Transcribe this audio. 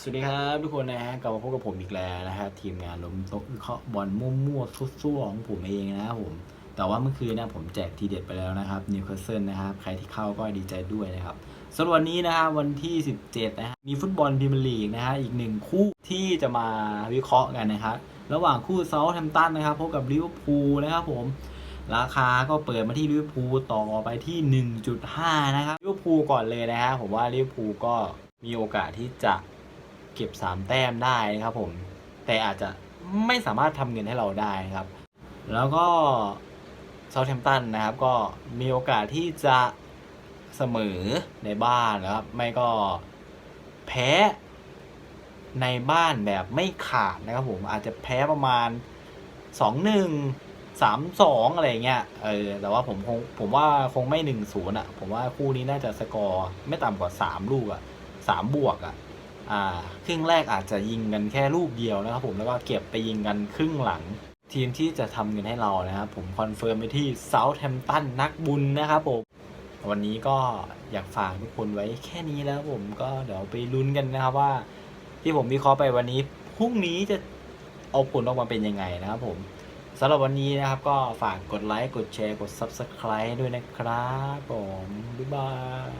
สวัสดีครับทุกคนนะฮะกลับมาพบกับผมอีกแล้วนะฮะทีมงานล้มโต๊ะเคาะบอลมั่วๆซุ่ๆของผมเองนะครับผม แต่ว่าเมื่อคืนนะผมแจกทีเด็ดไปแล้วนะครับนิวคาสเซิลนะครับใครที่เข้าก็ดีใจด้วยนะครับสำหรับวันนี้นะฮะวันที่ 17นะฮะมีฟุตบอลพรีเมียร์ลีกนะฮะอีกหนึ่งคู่ที่จะมาวิเคราะห์กันนะครับระหว่างคู่เซาท์แฮมป์ตันนะครับพบกับลิเวอร์พูลนะครับผมราคาก็เปิดมาที่ลิเวอร์พูลต่อไปที่ 1.5 นะครับลิเวอร์พูลก่อนเลยนะฮะผมว่าลิเวอร์พูลก็มีโอกาสที่จะ เก็บ 3 แต้มได้นะครับผม แต่อาจจะไม่สามารถทำเงินให้เราได้นะครับ แล้วก็เซาท์แฮมป์ตันนะครับ ก็มีโอกาสที่จะเสมอในบ้านนะครับ ไม่ก็แพ้ในบ้านแบบไม่ขาดนะครับผมอาจจะแพ้ประมาณสองหนึ่งสามสองอะไรเงี้ยเออแต่ว่าผมคงผมว่าคงไม่หนึ่งศูนย์อะ ผมว่าคู่นี้น่าจะสกอร์ไม่ต่ำกว่าสามลูกอะสามบวกอะอ่า ครึ่งแรกอาจจะยิงกันแค่ลูกเดียวนะครับผมแล้วก็เก็บไปยิงกันครึ่งหลัง ทีมที่จะทำเงินให้เรานะครับผมคอนเฟิร์มไปที่เซาท์แฮมป์ตันนักบุญนะครับผมวันนี้ก็อยากฝากทุกคนไว้แค่นี้แล้วผมก็เดี๋ยวไปลุ้นกันนะครับว่า ที่ผมวิเคราะห์ไปวันนี้พรุ่งนี้จะเอาผลออกมาเป็นยังไงนะครับผมสำหรับวันนี้นะครับก็ฝากกดไลค์ กดแชร์ กด Subscribe ด้วยนะครับผม บ๊ายบาย